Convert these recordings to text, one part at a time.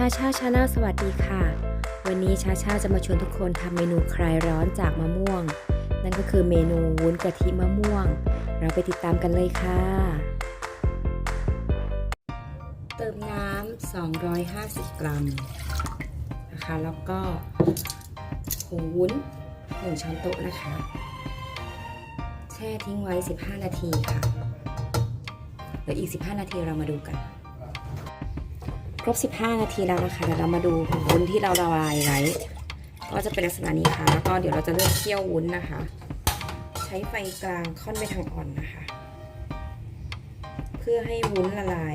ชาชาชาแนลสวัสดีค่ะ วันนี้ชาชาจะมาชวนทุกคนทำเมนูคลายร้อนจากมะม่วง นั่นก็คือเมนูวุ้นกะทิมะม่วง เราไปติดตามกันเลยค่ะ เติมน้ำ 250 กรัมนะคะแล้วก็ผงวุ้น 1 ช้อนโต๊ะนะคะ แช่ทิ้งไว้ 15 นาทีค่ะเดี๋ยวอีก 15 นาทีเรามาดูกัน รบ 15 นาทีแล้วนะคะเดี๋ยวเรามาดูวุ้นที่เราละลายไว้ก็จะเป็นลักษณะนี้ค่ะ แล้วก็เดี๋ยวเราจะเลือกเคี่ยววุ้นนะคะ ใช้ไฟกลางค่อนไปทางอ่อนนะคะ เพื่อให้วุ้นละลาย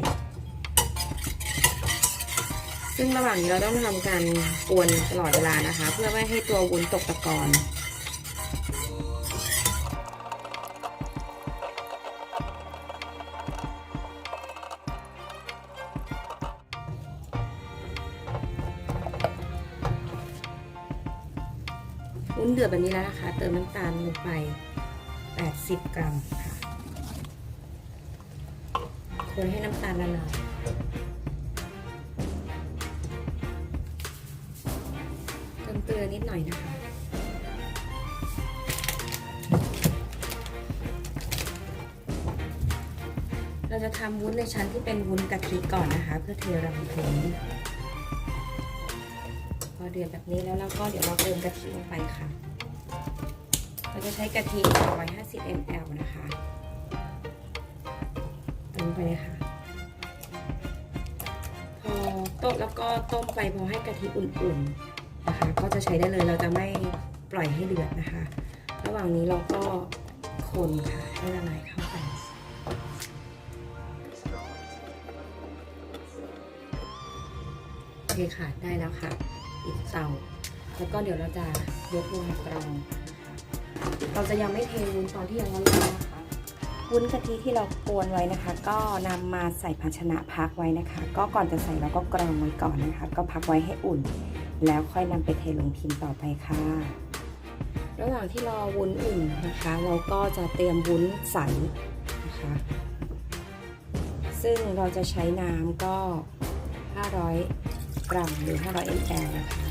ซึ่งระหว่างนี้เราต้องทำการกวนตลอดเวลานะคะ เพื่อไม่ให้ตัววุ้นตกตะกอน เดือดแบบนี้แล้วนะคะ เติมน้ำตาลลงไป 80 กรัมค่ะคนให้น้ำตาลละลายเติมเกลือนิดหน่อยนะคะ เราจะทำวุ้นในชั้นที่เป็นวุ้นกะทิก่อนนะคะ เพื่อเทรังผง เดือดแบบนี้แล้วเราก็เดี๋ยวเราเติมกะทิลงไปค่ะ เราจะใช้กะทิ150 ml นะคะเติมไปเลยค่ะพอต้มแล้วก็ต้มไปพอให้กะทิอุ่นๆนะคะ ก็จะใช้ได้เลยเราจะไม่ปล่อยให้เดือดนะคะ ระหว่างนี้เราก็คนค่ะให้ละลายเข้ากันโอเคค่ะ ได้แล้วค่ะ ปิดเตาแล้วก็เดี๋ยวเราจะยกลงกรองเราจะยังไม่เทวุ้นตอนที่ยังร้อนๆนะคะวุ้นกะทิที่เรากวนไว้นะคะ ก็นำมาใส่ภาชนะพักไว้นะคะ ก็ก่อนจะใส่เราก็กรองไว้ก่อนนะคะ ก็พักไว้ให้อุ่น แล้วค่อยนำไปเทลงพิมพ์ต่อไปค่ะ ระหว่างที่รอวุ้นอุ่นนะคะ เราก็จะเตรียมวุ้นใสนะคะ ซึ่งเราจะใช้น้ำก็ 500 กรัมหรือ 500 ml นะคะ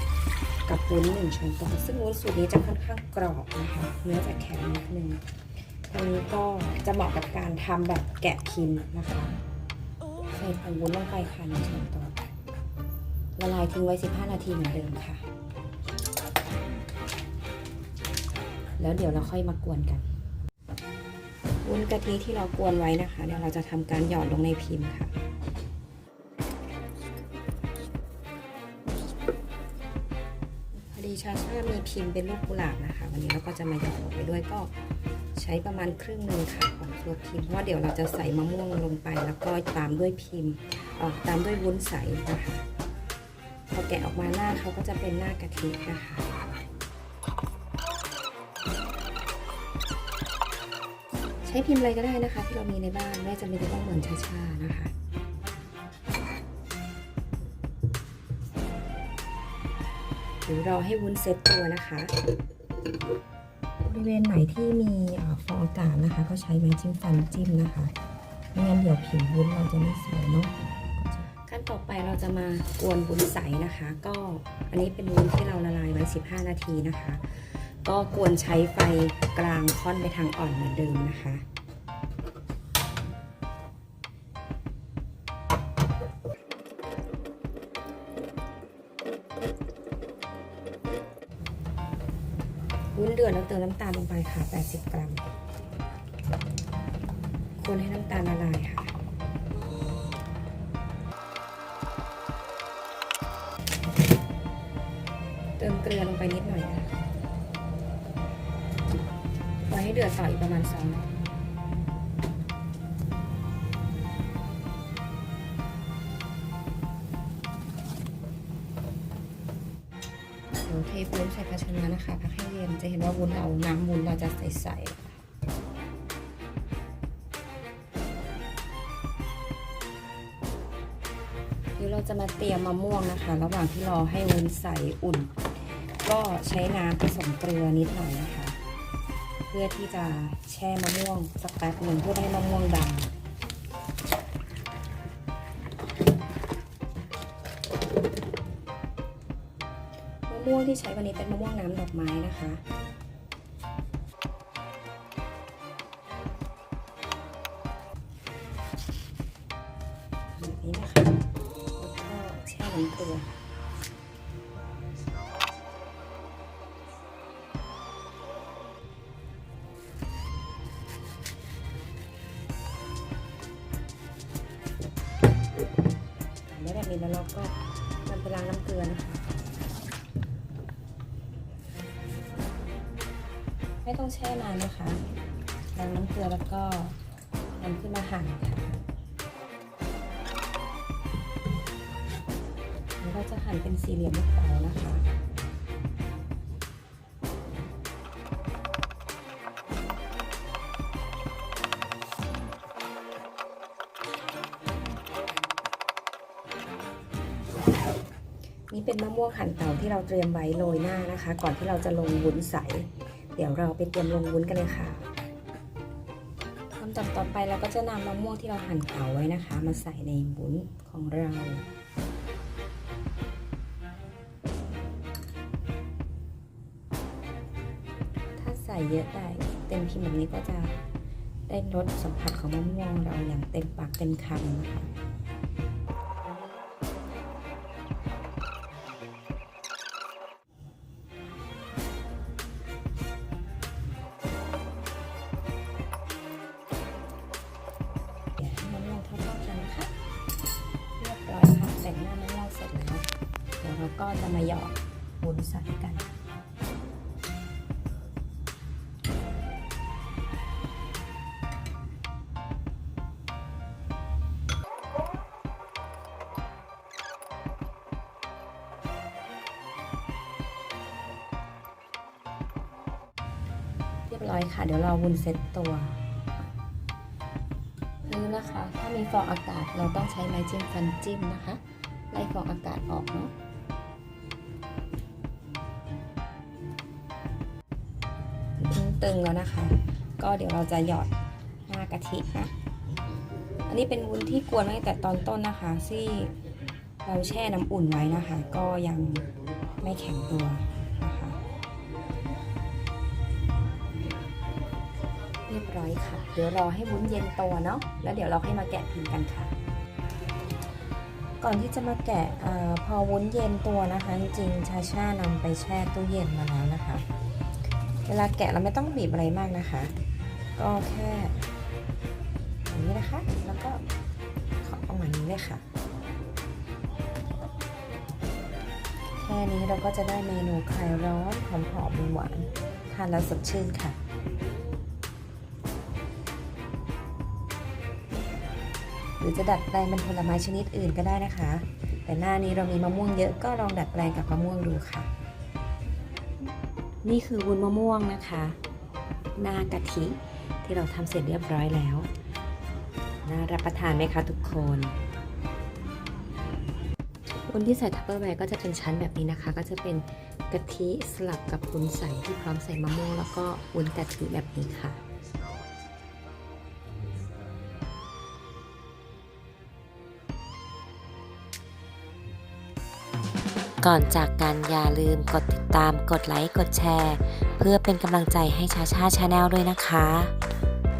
กับวุ้น1ช้อนโต๊ะซึ่งวุ้นสูตรนี้จะค่อนข้างกรอบนะคะ เนื้อจะแข็งนิดนึงตรงนี้ก็จะเหมาะกับการทำแบบแกะพิมพ์นะคะใส่ผงวุ้นลงไปค่ะ1ช้อนโต๊ะละลายทิ้งไว้ 15 นาทีเหมือนเดิมค่ะ แล้วเดี๋ยวเราค่อยมากวนกัน วุ้นกะทิที่เรากวนไว้นะคะ เดี๋ยวเราจะทำการหยอดลงในพิมพ์ค่ะ ดีชาชามีพิมพ์เป็นรูปกุหลาบนะคะ วันนี้เราก็จะมาหยอดลงไปด้วยก็ใช้ประมาณครึ่งหนึ่งค่ะของตัวพิมพ์เพราะว่าเดี๋ยวเราจะใส่มะม่วงลงไป แล้วก็ตามด้วยพิมพ์ตามด้วยวุ้นใสนะคะพอแกะออกมาหน้าเขาก็จะเป็นหน้ากะทินะคะใช้พิมพ์อะไรก็ได้นะคะ ที่เรามีในบ้านไม่จำเป็นจะต้องเหมือนชาชานะคะ รือรอให้วุ้นเซ็ตตัวนะคะบริเวณไหนที่มีอฟองอากาศนะคะ ก็ใช้ไม้จิ้มฟันจิ้มนะคะไม่งั้นเดี๋ยวผิววุ้นเราจะไม่สวยเนาะขั้นต่อไปเราจะมากวนวุ้นใสนะคะ ก็อันนี้เป็นวุ้นที่เราละลายไว้ 15 นาทีนะคะ ก็กวนใช้ไฟกลางค่อนไปทางอ่อนเหมือนเดิมนะคะำตาลลงไปค่ะ 80 กรัม คนให้น้ำตาลละลายค่ะ เติมเกลือลงไปนิดหน่อยนะคะไว้ให้เดือดต่ออีกประมาณ2นาที วุ้นใส่ภาชนะนะคะพักให้เย็นจะเห็นว่าวุ้นเราน้ำวุ้นเราจะใสๆเดี๋ยวเราจะมาเตรียมมะม่วงนะคะ ระหว่างที่รอให้วุ้นใสอุ่น ก็ใช้น้ำผสมเกลือนิดหน่อยนะคะ เพื่อที่จะแช่มะม่วงสักแป๊บหนึ่งเพื่อให้มะม่วงดำ ม่วงที่ใช้วันนี้เป็นมะม่วงน้ำดอกไม้นะคะแบบนี้นะคะแล้วก็แช่น้ำเกลือได้แบบนี้แล้วเราก็นำไปล้างน้ำเกลือนะคะ ไม่ต้องแช่นานนะคะล้างน้ำเกลือแล้วก็นำขึ้นมาหั่นค่ะแล้วก็จะหั่นเป็นสี่เหลี่ยมลูกเต๋านะคะนี่เป็นมะม่วงหั่นเตาที่เราเตรียมไว้โรยหน้านะคะ ก่อนที่เราจะลงวุ้นใส เดี๋ยวเราไปเตรียมลงวุ้นกันเลยค่ะลำดับต่อไปเราก็จะนำมะม่วงที่เราหั่นเตาไว้นะคะ มาใส่ในวุ้นของเราถ้าใส่เยอะได้เต็มพิมพ์แบบนี้ก็จะได้รสสัมผัสของมะม่วงเราอย่างเต็มปากเต็มคำนะคะ เดี๋ยวก็จะมาหยอดวุ้นใส่กันเรียบร้อยค่ะ เดี๋ยวเราวุ้นเซ็ตตัวนี่นะคะ ถ้ามีฟองอากาศเราต้องใช้ไม้จิ้มฟันจิ้มนะคะ ไล่ฟองอากาศออกเนาะ ตึงแล้วนะคะ ก็เดี๋ยวเราจะหยอดหน้ากะทินะอันนี้เป็นวุ้นที่กวนไว้ตั้งแต่ตอนต้นนะคะที่เราแช่น้ำอุ่นไว้นะคะ ก็ยังไม่แข็งตัวนะคะเรียบร้อยค่ะ เดี๋ยวรอให้วุ้นเย็นตัวเนาะแล้วเดี๋ยวเราให้มาแกะพิมพ์กันค่ะ ก่อนที่จะมาแกะออพอวุ้นเย็นตัวนะคะ จริงๆชาชานำไปแช่ตู้เย็นมาแล้วนะคะ เวลาแกะเราไม่ต้องบีบอะไรมากนะคะ ก็แค่อย่างนี้นะคะ แล้วก็ขอเอามานี้เลยค่ะ แค่นี้เราก็จะได้เมนูคลายร้อนหอมหอมหวานทานแล้วสดชื่นค่ะ หรือจะดัดแปลงเป็นผลไม้ชนิดอื่นก็ได้นะคะ แต่หน้านี้เรามีมะม่วงเยอะก็ลองดัดแปลงกับมะม่วงดูค่ะ นี่คือวุ้นมะม่วงนะคะ หน้ากะทิที่เราทำเสร็จเรียบร้อยแล้ว น่ารับประทานไหมคะทุกคนวุ้นที่ใส่ทัพเปอร์แวร์ก็จะเป็นชั้นแบบนี้นะคะ ก็จะเป็นกะทิสลับกับวุ้นใสที่พร้อมใส่มะม่วงแล้วก็วุ้นกะทิแบบนี้ค่ะ ก่อนจากกันอย่าลืมกดติดตาม กดไลค์ กดแชร์ เพื่อเป็นกำลังใจให้ชาชาชาแนลด้วยนะคะ